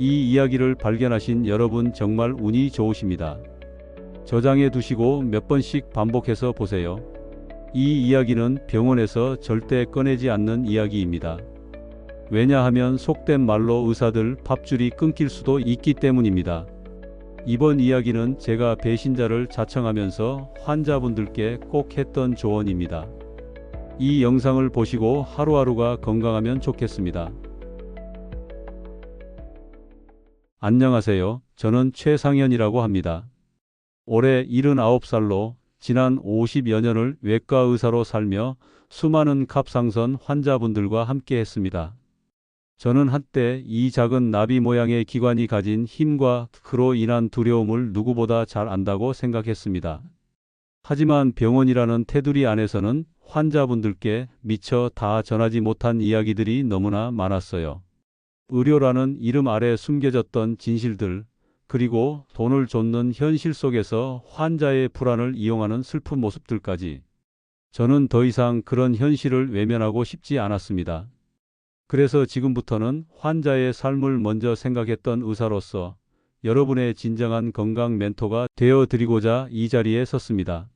이 이야기를 발견하신 여러분 정말 운이 좋으십니다. 저장해 두시고 몇 번씩 반복해서 보세요. 이 이야기는 병원에서 절대 꺼내지 않는 이야기입니다. 왜냐하면 속된 말로 의사들 밥줄이 끊길 수도 있기 때문입니다. 이번 이야기는 제가 배신자를 자청하면서 환자분들께 꼭 했던 조언입니다. 이 영상을 보시고 하루하루가 건강하면 좋겠습니다. 안녕하세요. 저는 최상현이라고 합니다. 올해 79살로 지난 50여 년을 외과 의사로 살며 수많은 갑상선 환자분들과 함께 했습니다. 저는 한때 이 작은 나비 모양의 기관이 가진 힘과 그로 인한 두려움을 누구보다 잘 안다고 생각했습니다. 하지만 병원이라는 테두리 안에서는 환자분들께 미처 다 전하지 못한 이야기들이 너무나 많았어요. 의료라는 이름 아래 숨겨졌던 진실들, 그리고 돈을 쫓는 현실 속에서 환자의 불안을 이용하는 슬픈 모습들까지. 저는 더 이상 그런 현실을 외면하고 싶지 않았습니다. 그래서 지금부터는 환자의 삶을 먼저 생각했던 의사로서 여러분의 진정한 건강 멘토가 되어 드리고자 이 자리에 섰습니다.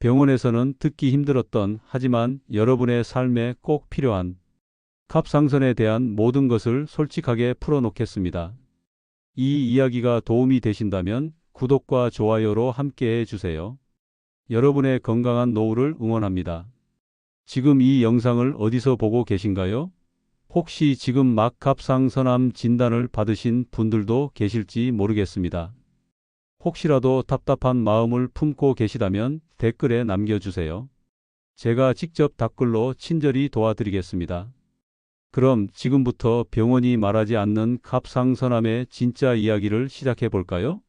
병원에서는 듣기 힘들었던 하지만 여러분의 삶에 꼭 필요한 갑상선에 대한 모든 것을 솔직하게 풀어놓겠습니다. 이 이야기가 도움이 되신다면 구독과 좋아요로 함께 해 주세요. 여러분의 건강한 노후를 응원합니다. 지금 이 영상을 어디서 보고 계신가요? 혹시 지금 막 갑상선암 진단을 받으신 분들도 계실지 모르겠습니다. 혹시라도 답답한 마음을 품고 계시다면 댓글에 남겨주세요. 제가 직접 답글로 친절히 도와드리겠습니다. 그럼 지금부터 병원이 말하지 않는 갑상선암의 진짜 이야기를 시작해 볼까요?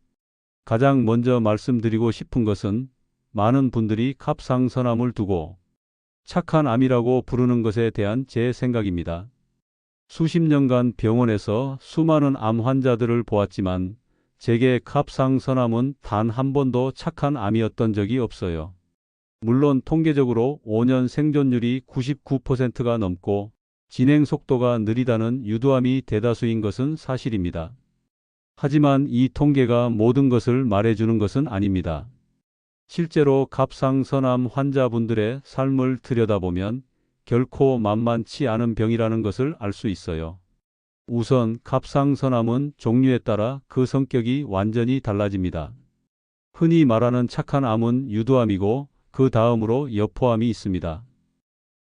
가장 먼저 말씀드리고 싶은 것은 많은 분들이 갑상선암을 두고 착한 암이라고 부르는 것에 대한 제 생각입니다. 수십 년간 병원에서 수많은 암 환자들을 보았지만 제게 갑상선암은 단 한 번도 착한 암이었던 적이 없어요. 물론 통계적으로 5년 생존율이 99%가 넘고 진행 속도가 느리다는 유두암이 대다수인 것은 사실입니다. 하지만 이 통계가 모든 것을 말해주는 것은 아닙니다. 실제로 갑상선암 환자분들의 삶을 들여다보면 결코 만만치 않은 병이라는 것을 알 수 있어요. 우선 갑상선암은 종류에 따라 그 성격이 완전히 달라집니다. 흔히 말하는 착한 암은 유두암이고 그 다음으로 여포암이 있습니다.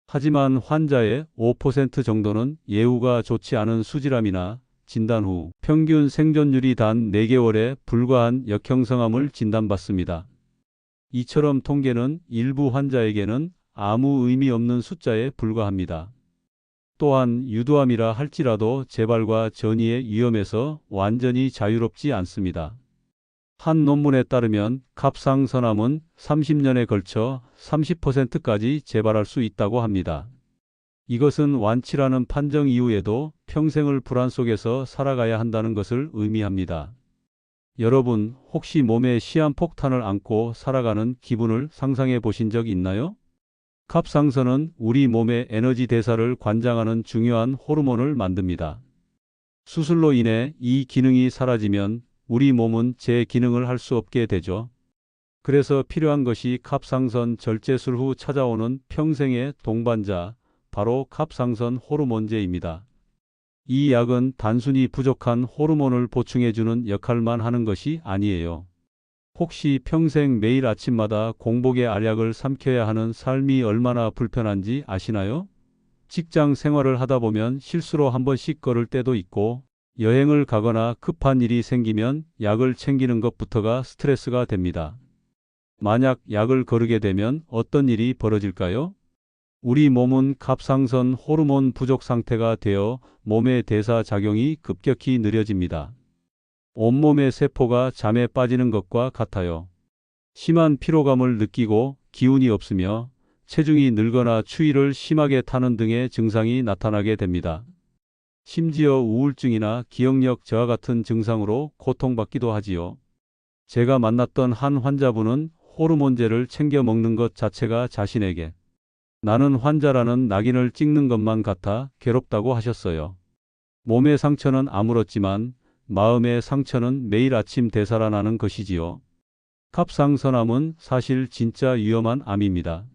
하지만 환자의 5% 정도는 예후가 좋지 않은 수질암이나 진단 후 평균 생존율이 단 4개월에 불과한 역형성암을 진단받습니다. 이처럼 통계는 일부 환자에게는 아무 의미 없는 숫자에 불과합니다. 또한 유두암이라 할지라도 재발과 전이의 위험에서 완전히 자유롭지 않습니다. 한 논문에 따르면 갑상선암은 30년에 걸쳐 30%까지 재발할 수 있다고 합니다. 이것은 완치라는 판정 이후에도 평생을 불안 속에서 살아가야 한다는 것을 의미합니다. 여러분, 혹시 몸에 시한폭탄을 안고 살아가는 기분을 상상해 보신 적 있나요? 갑상선은 우리 몸의 에너지 대사를 관장하는 중요한 호르몬을 만듭니다. 수술로 인해 이 기능이 사라지면 우리 몸은 제 기능을 할 수 없게 되죠. 그래서 필요한 것이 갑상선 절제술 후 찾아오는 평생의 동반자, 바로 갑상선 호르몬제입니다. 이 약은 단순히 부족한 호르몬을 보충해주는 역할만 하는 것이 아니에요. 혹시 평생 매일 아침마다 공복에 알약을 삼켜야 하는 삶이 얼마나 불편한지 아시나요? 직장 생활을 하다 보면 실수로 한 번씩 걸을 때도 있고 여행을 가거나 급한 일이 생기면 약을 챙기는 것부터가 스트레스가 됩니다. 만약 약을 거르게 되면 어떤 일이 벌어질까요? 우리 몸은 갑상선 호르몬 부족 상태가 되어 몸의 대사 작용이 급격히 느려집니다. 온몸의 세포가 잠에 빠지는 것과 같아요. 심한 피로감을 느끼고 기운이 없으며 체중이 늘거나 추위를 심하게 타는 등의 증상이 나타나게 됩니다. 심지어 우울증이나 기억력 저하 같은 증상으로 고통받기도 하지요. 제가 만났던 한 환자분은 호르몬제를 챙겨 먹는 것 자체가 자신에게 나는 환자라는 낙인을 찍는 것만 같아 괴롭다고 하셨어요. 몸의 상처는 아물었지만 마음의 상처는 매일 아침 되살아나는 것이지요. 갑상선암은 사실 진짜 위험한 암입니다.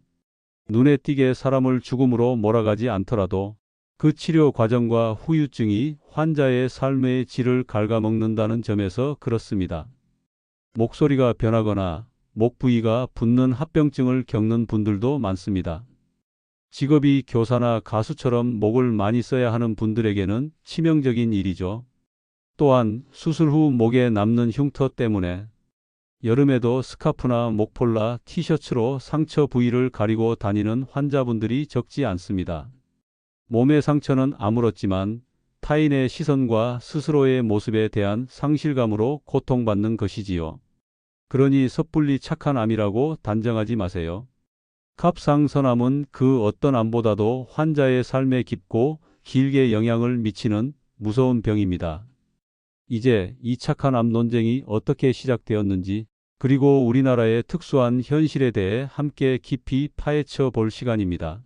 눈에 띄게 사람을 죽음으로 몰아가지 않더라도 그 치료 과정과 후유증이 환자의 삶의 질을 갉아먹는다는 점에서 그렇습니다. 목소리가 변하거나 목 부위가 붓는 합병증을 겪는 분들도 많습니다. 직업이 교사나 가수처럼 목을 많이 써야 하는 분들에게는 치명적인 일이죠. 또한 수술 후 목에 남는 흉터 때문에 여름에도 스카프나 목폴라, 티셔츠로 상처 부위를 가리고 다니는 환자분들이 적지 않습니다. 몸의 상처는 아물었지만 타인의 시선과 스스로의 모습에 대한 상실감으로 고통받는 것이지요. 그러니 섣불리 착한 암이라고 단정하지 마세요. 갑상선암은 그 어떤 암보다도 환자의 삶에 깊고 길게 영향을 미치는 무서운 병입니다. 이제 이 착한 암 논쟁이 어떻게 시작되었는지 그리고 우리나라의 특수한 현실에 대해 함께 깊이 파헤쳐 볼 시간입니다.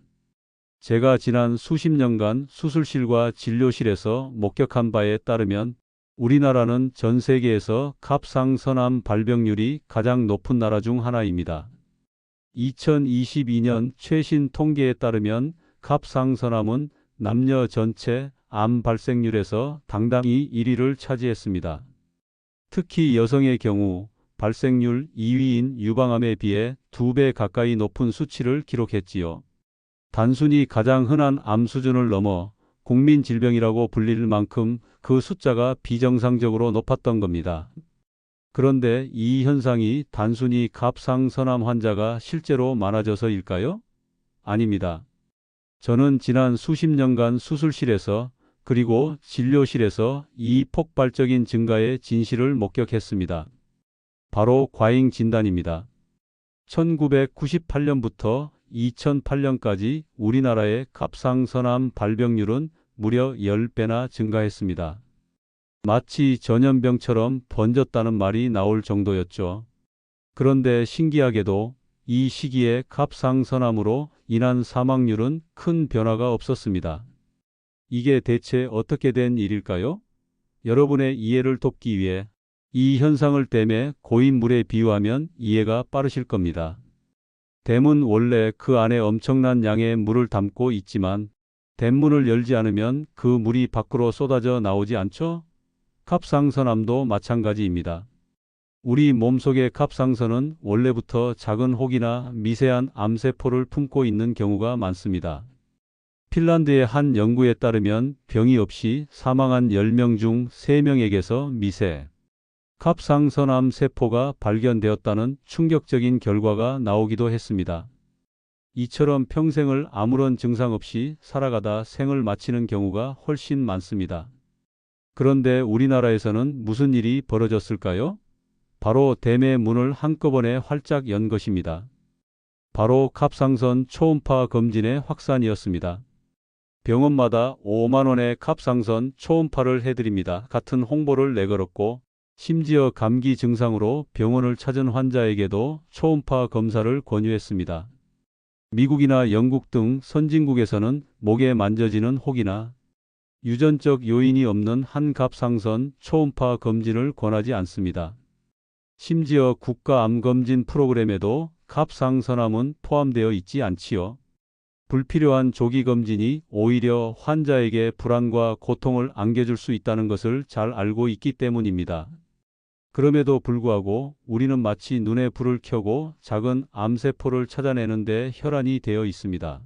제가 지난 수십 년간 수술실과 진료실에서 목격한 바에 따르면 우리나라는 전 세계에서 갑상선암 발병률이 가장 높은 나라 중 하나입니다. 2022년 최신 통계에 따르면 갑상선암은 남녀 전체 암 발생률에서 당당히 1위를 차지했습니다. 특히 여성의 경우 발생률 2위인 유방암에 비해 2배 가까이 높은 수치를 기록했지요. 단순히 가장 흔한 암 수준을 넘어 국민 질병이라고 불릴 만큼 그 숫자가 비정상적으로 높았던 겁니다. 그런데 이 현상이 단순히 갑상선암 환자가 실제로 많아져서일까요? 아닙니다. 저는 지난 수십 년간 수술실에서 그리고 진료실에서 이 폭발적인 증가의 진실을 목격했습니다. 바로 과잉 진단입니다. 1998년부터 2008년까지 우리나라의 갑상선암 발병률은 무려 10배나 증가했습니다. 마치 전염병처럼 번졌다는 말이 나올 정도였죠. 그런데 신기하게도 이 시기에 갑상선암으로 인한 사망률은 큰 변화가 없었습니다. 이게 대체 어떻게 된 일일까요? 여러분의 이해를 돕기 위해 이 현상을 댐의 고인 물에 비유하면 이해가 빠르실 겁니다. 댐은 원래 그 안에 엄청난 양의 물을 담고 있지만 댐문을 열지 않으면 그 물이 밖으로 쏟아져 나오지 않죠? 갑상선암도 마찬가지입니다. 우리 몸속의 갑상선은 원래부터 작은 혹이나 미세한 암세포를 품고 있는 경우가 많습니다. 핀란드의 한 연구에 따르면 병이 없이 사망한 10명 중 3명에게서 미세 갑상선암 세포가 발견되었다는 충격적인 결과가 나오기도 했습니다. 이처럼 평생을 아무런 증상 없이 살아가다 생을 마치는 경우가 훨씬 많습니다. 그런데 우리나라에서는 무슨 일이 벌어졌을까요? 바로 댐의 문을 한꺼번에 활짝 연 것입니다. 바로 갑상선 초음파 검진의 확산이었습니다. 병원마다 5만 원의 갑상선 초음파를 해드립니다. 같은 홍보를 내걸었고 심지어 감기 증상으로 병원을 찾은 환자에게도 초음파 검사를 권유했습니다. 미국이나 영국 등 선진국에서는 목에 만져지는 혹이나 유전적 요인이 없는 한갑상선 초음파 검진을 권하지 않습니다. 심지어 국가암검진 프로그램에도 갑상선암은 포함되어 있지 않지요. 불필요한 조기 검진이 오히려 환자에게 불안과 고통을 안겨줄 수 있다는 것을 잘 알고 있기 때문입니다. 그럼에도 불구하고 우리는 마치 눈에 불을 켜고 작은 암세포를 찾아내는데 혈안이 되어 있습니다.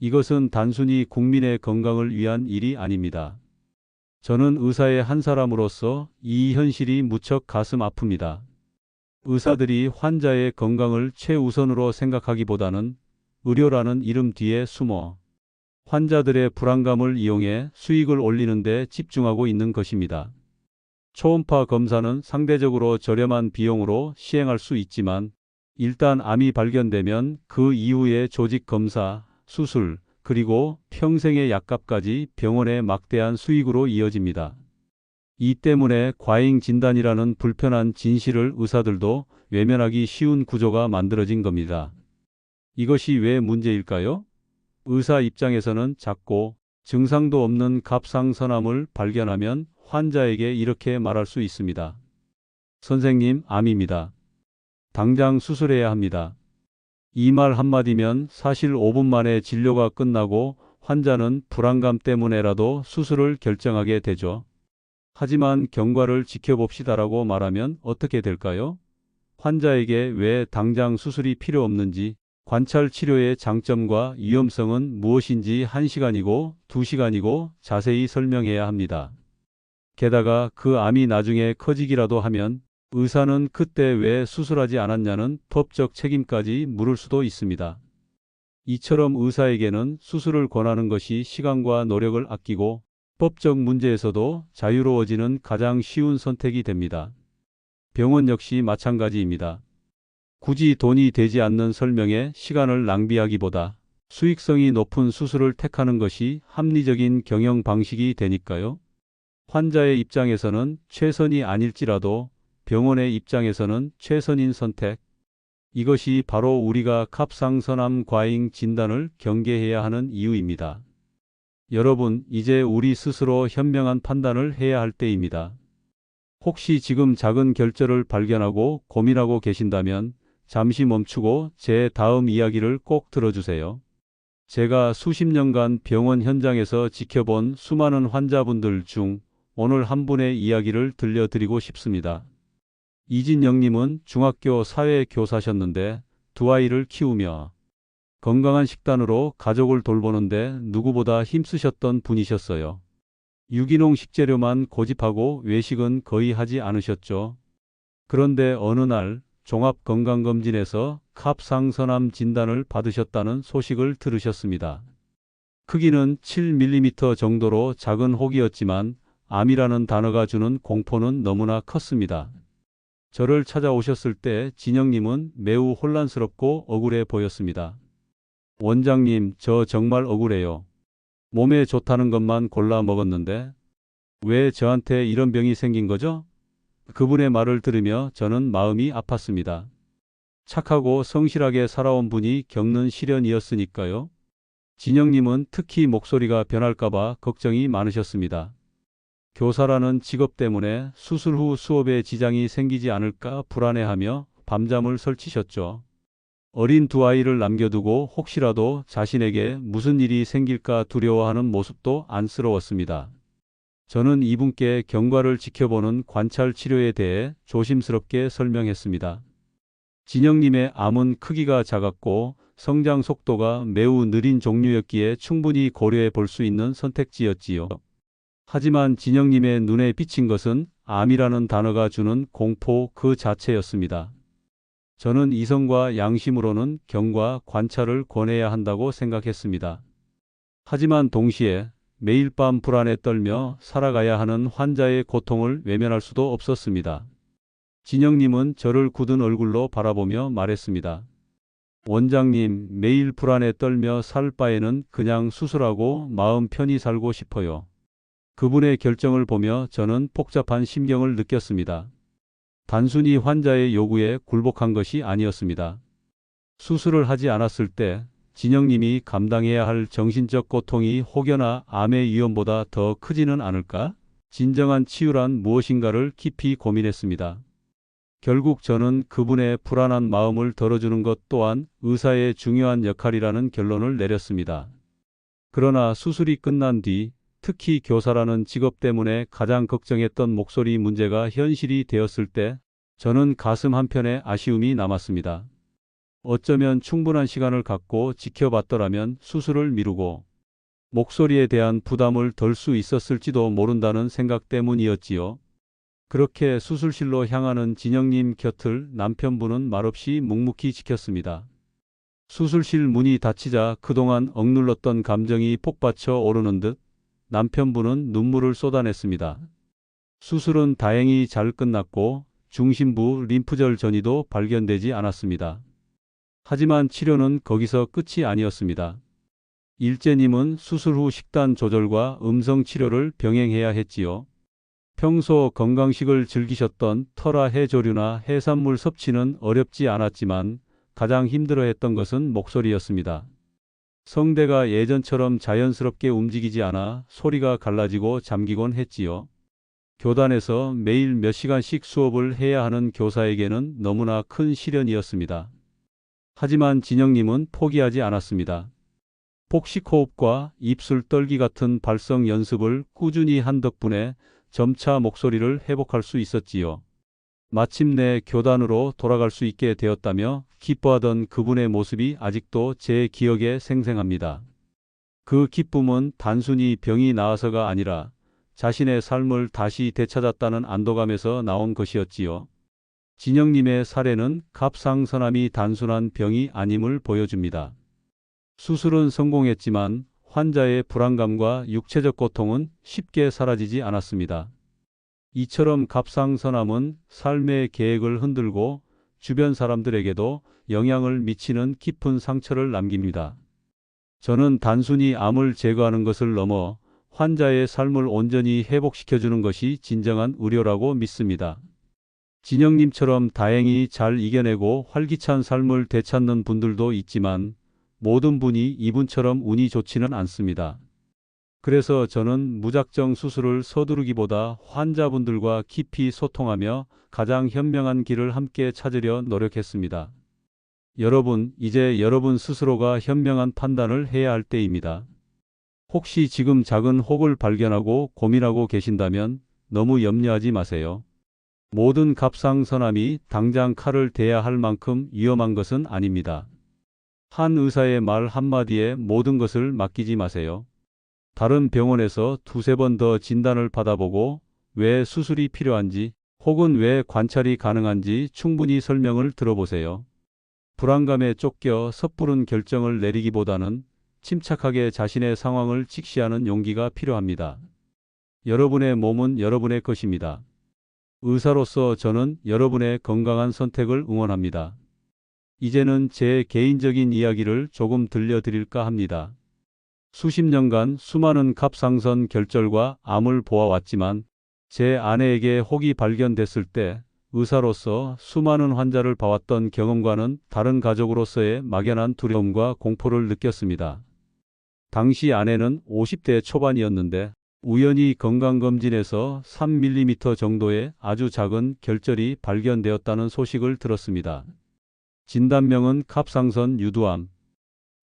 이것은 단순히 국민의 건강을 위한 일이 아닙니다. 저는 의사의 한 사람으로서 이 현실이 무척 가슴 아픕니다. 의사들이 환자의 건강을 최우선으로 생각하기보다는 의료라는 이름 뒤에 숨어 환자들의 불안감을 이용해 수익을 올리는 데 집중하고 있는 것입니다. 초음파 검사는 상대적으로 저렴한 비용으로 시행할 수 있지만 일단 암이 발견되면 그 이후의 조직 검사, 수술, 그리고 평생의 약값까지 병원의 막대한 수익으로 이어집니다. 이 때문에 과잉 진단이라는 불편한 진실을 의사들도 외면하기 쉬운 구조가 만들어진 겁니다. 이것이 왜 문제일까요? 의사 입장에서는 작고 증상도 없는 갑상선암을 발견하면 환자에게 이렇게 말할 수 있습니다. 선생님, 암입니다. 당장 수술해야 합니다. 이 말 한마디면 사실 5분 만에 진료가 끝나고 환자는 불안감 때문에라도 수술을 결정하게 되죠. 하지만 경과를 지켜봅시다라고 말하면 어떻게 될까요? 환자에게 왜 당장 수술이 필요 없는지, 관찰 치료의 장점과 위험성은 무엇인지 1시간이고 2시간이고 자세히 설명해야 합니다. 게다가 그 암이 나중에 커지기라도 하면 의사는 그때 왜 수술하지 않았냐는 법적 책임까지 물을 수도 있습니다. 이처럼 의사에게는 수술을 권하는 것이 시간과 노력을 아끼고 법적 문제에서도 자유로워지는 가장 쉬운 선택이 됩니다. 병원 역시 마찬가지입니다. 굳이 돈이 되지 않는 설명에 시간을 낭비하기보다 수익성이 높은 수술을 택하는 것이 합리적인 경영 방식이 되니까요. 환자의 입장에서는 최선이 아닐지라도 병원의 입장에서는 최선인 선택. 이것이 바로 우리가 갑상선암 과잉 진단을 경계해야 하는 이유입니다. 여러분, 이제 우리 스스로 현명한 판단을 해야 할 때입니다. 혹시 지금 작은 결절을 발견하고 고민하고 계신다면 잠시 멈추고 제 다음 이야기를 꼭 들어주세요. 제가 수십 년간 병원 현장에서 지켜본 수많은 환자분들 중 오늘 한 분의 이야기를 들려드리고 싶습니다. 이진영님은 중학교 사회 교사셨는데 두 아이를 키우며 건강한 식단으로 가족을 돌보는데 누구보다 힘쓰셨던 분이셨어요. 유기농 식재료만 고집하고 외식은 거의 하지 않으셨죠. 그런데 어느 날 종합건강검진에서 갑상선암 진단을 받으셨다는 소식을 들으셨습니다. 크기는 7mm 정도로 작은 혹이었지만 암이라는 단어가 주는 공포는 너무나 컸습니다. 저를 찾아오셨을 때 진영님은 매우 혼란스럽고 억울해 보였습니다. 원장님, 저 정말 억울해요. 몸에 좋다는 것만 골라 먹었는데 왜 저한테 이런 병이 생긴 거죠? 그분의 말을 들으며 저는 마음이 아팠습니다. 착하고 성실하게 살아온 분이 겪는 시련이었으니까요. 진영님은 특히 목소리가 변할까봐 걱정이 많으셨습니다. 교사라는 직업 때문에 수술 후 수업에 지장이 생기지 않을까 불안해하며 밤잠을 설치셨죠. 어린 두 아이를 남겨두고 혹시라도 자신에게 무슨 일이 생길까 두려워하는 모습도 안쓰러웠습니다. 저는 이분께 경과를 지켜보는 관찰 치료에 대해 조심스럽게 설명했습니다. 진영님의 암은 크기가 작았고 성장 속도가 매우 느린 종류였기에 충분히 고려해 볼 수 있는 선택지였지요. 하지만 진영님의 눈에 비친 것은 암이라는 단어가 주는 공포 그 자체였습니다. 저는 이성과 양심으로는 경과 관찰을 권해야 한다고 생각했습니다. 하지만 동시에 매일 밤 불안에 떨며 살아가야 하는 환자의 고통을 외면할 수도 없었습니다. 진영님은 저를 굳은 얼굴로 바라보며 말했습니다. 원장님, 매일 불안에 떨며 살 바에는 그냥 수술하고 마음 편히 살고 싶어요. 그분의 결정을 보며 저는 복잡한 심경을 느꼈습니다. 단순히 환자의 요구에 굴복한 것이 아니었습니다. 수술을 하지 않았을 때 진영님이 감당해야 할 정신적 고통이 혹여나 암의 위험보다 더 크지는 않을까? 진정한 치유란 무엇인가를 깊이 고민했습니다. 결국 저는 그분의 불안한 마음을 덜어주는 것 또한 의사의 중요한 역할이라는 결론을 내렸습니다. 그러나 수술이 끝난 뒤 특히 교사라는 직업 때문에 가장 걱정했던 목소리 문제가 현실이 되었을 때 저는 가슴 한편에 아쉬움이 남았습니다. 어쩌면 충분한 시간을 갖고 지켜봤더라면 수술을 미루고 목소리에 대한 부담을 덜 수 있었을지도 모른다는 생각 때문이었지요. 그렇게 수술실로 향하는 진영님 곁을 남편분은 말없이 묵묵히 지켰습니다. 수술실 문이 닫히자 그동안 억눌렀던 감정이 폭받쳐 오르는 듯 남편분은 눈물을 쏟아냈습니다. 수술은 다행히 잘 끝났고 중심부 림프절 전이도 발견되지 않았습니다. 하지만 치료는 거기서 끝이 아니었습니다. 일제님은 수술 후 식단 조절과 음성 치료를 병행해야 했지요. 평소 건강식을 즐기셨던 터라 해조류나 해산물 섭취는 어렵지 않았지만 가장 힘들어했던 것은 목소리였습니다. 성대가 예전처럼 자연스럽게 움직이지 않아 소리가 갈라지고 잠기곤 했지요. 교단에서 매일 몇 시간씩 수업을 해야 하는 교사에게는 너무나 큰 시련이었습니다. 하지만 진영님은 포기하지 않았습니다. 복식 호흡과 입술 떨기 같은 발성 연습을 꾸준히 한 덕분에 점차 목소리를 회복할 수 있었지요. 마침내 교단으로 돌아갈 수 있게 되었다며 기뻐하던 그분의 모습이 아직도 제 기억에 생생합니다. 그 기쁨은 단순히 병이 나아서가 아니라 자신의 삶을 다시 되찾았다는 안도감에서 나온 것이었지요. 진영님의 사례는 갑상선암이 단순한 병이 아님을 보여줍니다. 수술은 성공했지만 환자의 불안감과 육체적 고통은 쉽게 사라지지 않았습니다. 이처럼 갑상선암은 삶의 계획을 흔들고 주변 사람들에게도 영향을 미치는 깊은 상처를 남깁니다. 저는 단순히 암을 제거하는 것을 넘어 환자의 삶을 온전히 회복시켜주는 것이 진정한 의료라고 믿습니다. 진영님처럼 다행히 잘 이겨내고 활기찬 삶을 되찾는 분들도 있지만 모든 분이 이분처럼 운이 좋지는 않습니다. 그래서 저는 무작정 수술을 서두르기보다 환자분들과 깊이 소통하며 가장 현명한 길을 함께 찾으려 노력했습니다. 여러분, 이제 여러분 스스로가 현명한 판단을 해야 할 때입니다. 혹시 지금 작은 혹을 발견하고 고민하고 계신다면 너무 염려하지 마세요. 모든 갑상선암이 당장 칼을 대야 할 만큼 위험한 것은 아닙니다. 한 의사의 말 한마디에 모든 것을 맡기지 마세요. 다른 병원에서 두세 번 더 진단을 받아보고 왜 수술이 필요한지 혹은 왜 관찰이 가능한지 충분히 설명을 들어보세요. 불안감에 쫓겨 섣부른 결정을 내리기보다는 침착하게 자신의 상황을 직시하는 용기가 필요합니다. 여러분의 몸은 여러분의 것입니다. 의사로서 저는 여러분의 건강한 선택을 응원합니다. 이제는 제 개인적인 이야기를 조금 들려드릴까 합니다. 수십 년간 수많은 갑상선 결절과 암을 보아왔지만 제 아내에게 혹이 발견됐을 때 의사로서 수많은 환자를 봐왔던 경험과는 다른 가족으로서의 막연한 두려움과 공포를 느꼈습니다. 당시 아내는 50대 초반이었는데 우연히 건강검진에서 3mm 정도의 아주 작은 결절이 발견되었다는 소식을 들었습니다. 진단명은 갑상선 유두암.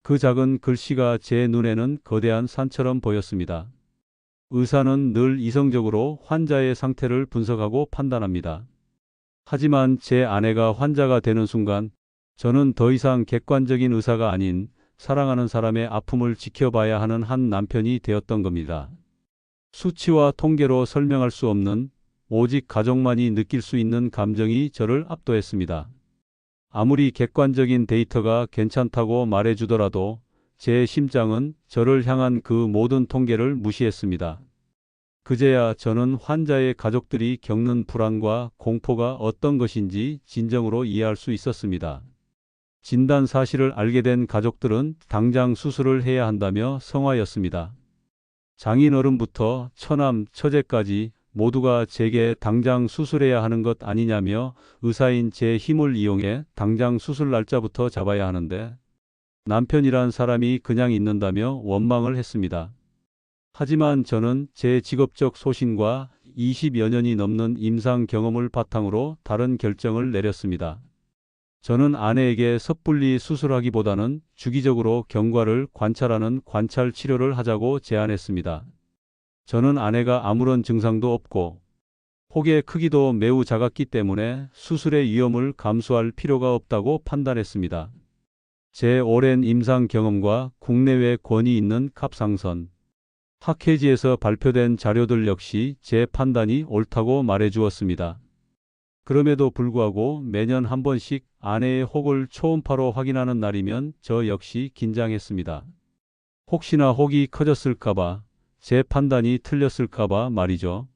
그 작은 글씨가 제 눈에는 거대한 산처럼 보였습니다. 의사는 늘 이성적으로 환자의 상태를 분석하고 판단합니다. 하지만 제 아내가 환자가 되는 순간 저는 더 이상 객관적인 의사가 아닌 사랑하는 사람의 아픔을 지켜봐야 하는 한 남편이 되었던 겁니다. 수치와 통계로 설명할 수 없는 오직 가족만이 느낄 수 있는 감정이 저를 압도했습니다. 아무리 객관적인 데이터가 괜찮다고 말해주더라도 제 심장은 저를 향한 그 모든 통계를 무시했습니다. 그제야 저는 환자의 가족들이 겪는 불안과 공포가 어떤 것인지 진정으로 이해할 수 있었습니다. 진단 사실을 알게 된 가족들은 당장 수술을 해야 한다며 성화였습니다. 장인 어른부터 처남, 처제까지 모두가 제게 당장 수술해야 하는 것 아니냐며 의사인 제 힘을 이용해 당장 수술 날짜부터 잡아야 하는데 남편이란 사람이 그냥 있는다며 원망을 했습니다. 하지만 저는 제 직업적 소신과 20여 년이 넘는 임상 경험을 바탕으로 다른 결정을 내렸습니다. 저는 아내에게 섣불리 수술하기보다는 주기적으로 경과를 관찰하는 관찰 치료를 하자고 제안했습니다. 저는 아내가 아무런 증상도 없고 혹의 크기도 매우 작았기 때문에 수술의 위험을 감수할 필요가 없다고 판단했습니다. 제 오랜 임상 경험과 국내외 권위 있는 갑상선 학회지에서 발표된 자료들 역시 제 판단이 옳다고 말해 주었습니다. 그럼에도 불구하고 매년 한 번씩 아내의 혹을 초음파로 확인하는 날이면 저 역시 긴장했습니다. 혹시나 혹이 커졌을까봐 제 판단이 틀렸을까봐 말이죠.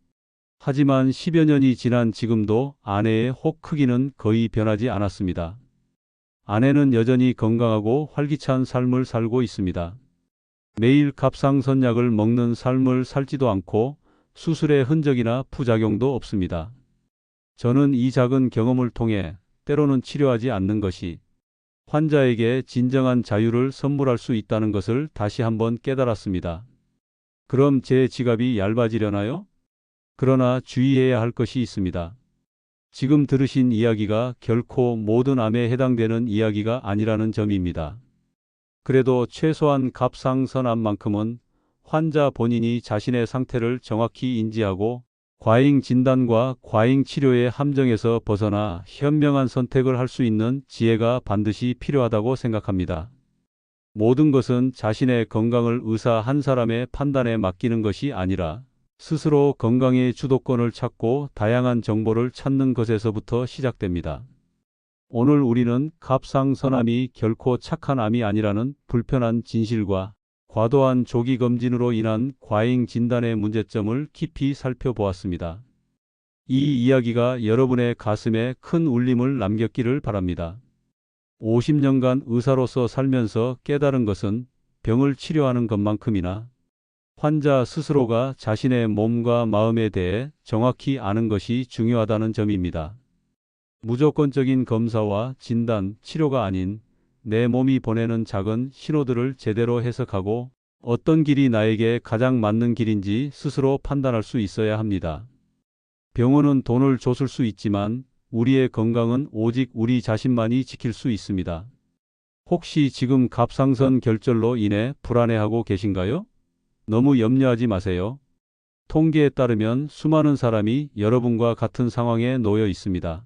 하지만 10여 년이 지난 지금도 아내의 혹 크기는 거의 변하지 않았습니다. 아내는 여전히 건강하고 활기찬 삶을 살고 있습니다. 매일 갑상선약을 먹는 삶을 살지도 않고 수술의 흔적이나 부작용도 없습니다. 저는 이 작은 경험을 통해 때로는 치료하지 않는 것이 환자에게 진정한 자유를 선물할 수 있다는 것을 다시 한번 깨달았습니다. 그럼 제 지갑이 얇아지려나요? 그러나 주의해야 할 것이 있습니다. 지금 들으신 이야기가 결코 모든 암에 해당되는 이야기가 아니라는 점입니다. 그래도 최소한 갑상선암만큼은 환자 본인이 자신의 상태를 정확히 인지하고 과잉 진단과 과잉 치료의 함정에서 벗어나 현명한 선택을 할 수 있는 지혜가 반드시 필요하다고 생각합니다. 모든 것은 자신의 건강을 의사 한 사람의 판단에 맡기는 것이 아니라 스스로 건강의 주도권을 찾고 다양한 정보를 찾는 것에서부터 시작됩니다. 오늘 우리는 갑상선암이 결코 착한 암이 아니라는 불편한 진실과 과도한 조기 검진으로 인한 과잉 진단의 문제점을 깊이 살펴보았습니다. 이 이야기가 여러분의 가슴에 큰 울림을 남겼기를 바랍니다. 50년간 의사로서 살면서 깨달은 것은 병을 치료하는 것만큼이나 환자 스스로가 자신의 몸과 마음에 대해 정확히 아는 것이 중요하다는 점입니다. 무조건적인 검사와 진단, 치료가 아닌 내 몸이 보내는 작은 신호들을 제대로 해석하고 어떤 길이 나에게 가장 맞는 길인지 스스로 판단할 수 있어야 합니다. 병원은 돈을 줬을 수 있지만 우리의 건강은 오직 우리 자신만이 지킬 수 있습니다. 혹시 지금 갑상선 결절로 인해 불안해하고 계신가요? 너무 염려하지 마세요. 통계에 따르면 수많은 사람이 여러분과 같은 상황에 놓여 있습니다.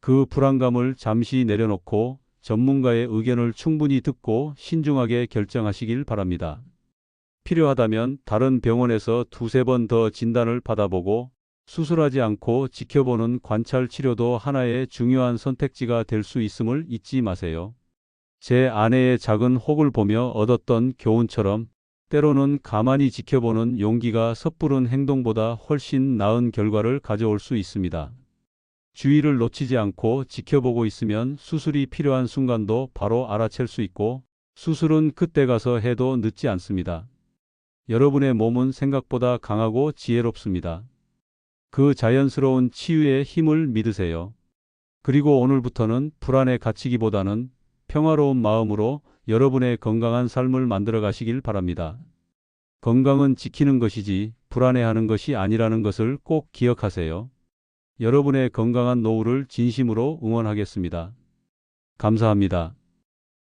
그 불안감을 잠시 내려놓고 전문가의 의견을 충분히 듣고 신중하게 결정하시길 바랍니다. 필요하다면 다른 병원에서 두세 번 더 진단을 받아보고 수술하지 않고 지켜보는 관찰 치료도 하나의 중요한 선택지가 될 수 있음을 잊지 마세요. 제 아내의 작은 혹을 보며 얻었던 교훈처럼 때로는 가만히 지켜보는 용기가 섣부른 행동보다 훨씬 나은 결과를 가져올 수 있습니다. 주의를 놓치지 않고 지켜보고 있으면 수술이 필요한 순간도 바로 알아챌 수 있고 수술은 그때 가서 해도 늦지 않습니다. 여러분의 몸은 생각보다 강하고 지혜롭습니다. 그 자연스러운 치유의 힘을 믿으세요. 그리고 오늘부터는 불안에 갇히기보다는 평화로운 마음으로 여러분의 건강한 삶을 만들어 가시길 바랍니다. 건강은 지키는 것이지 불안해하는 것이 아니라는 것을 꼭 기억하세요. 여러분의 건강한 노후를 진심으로 응원하겠습니다. 감사합니다.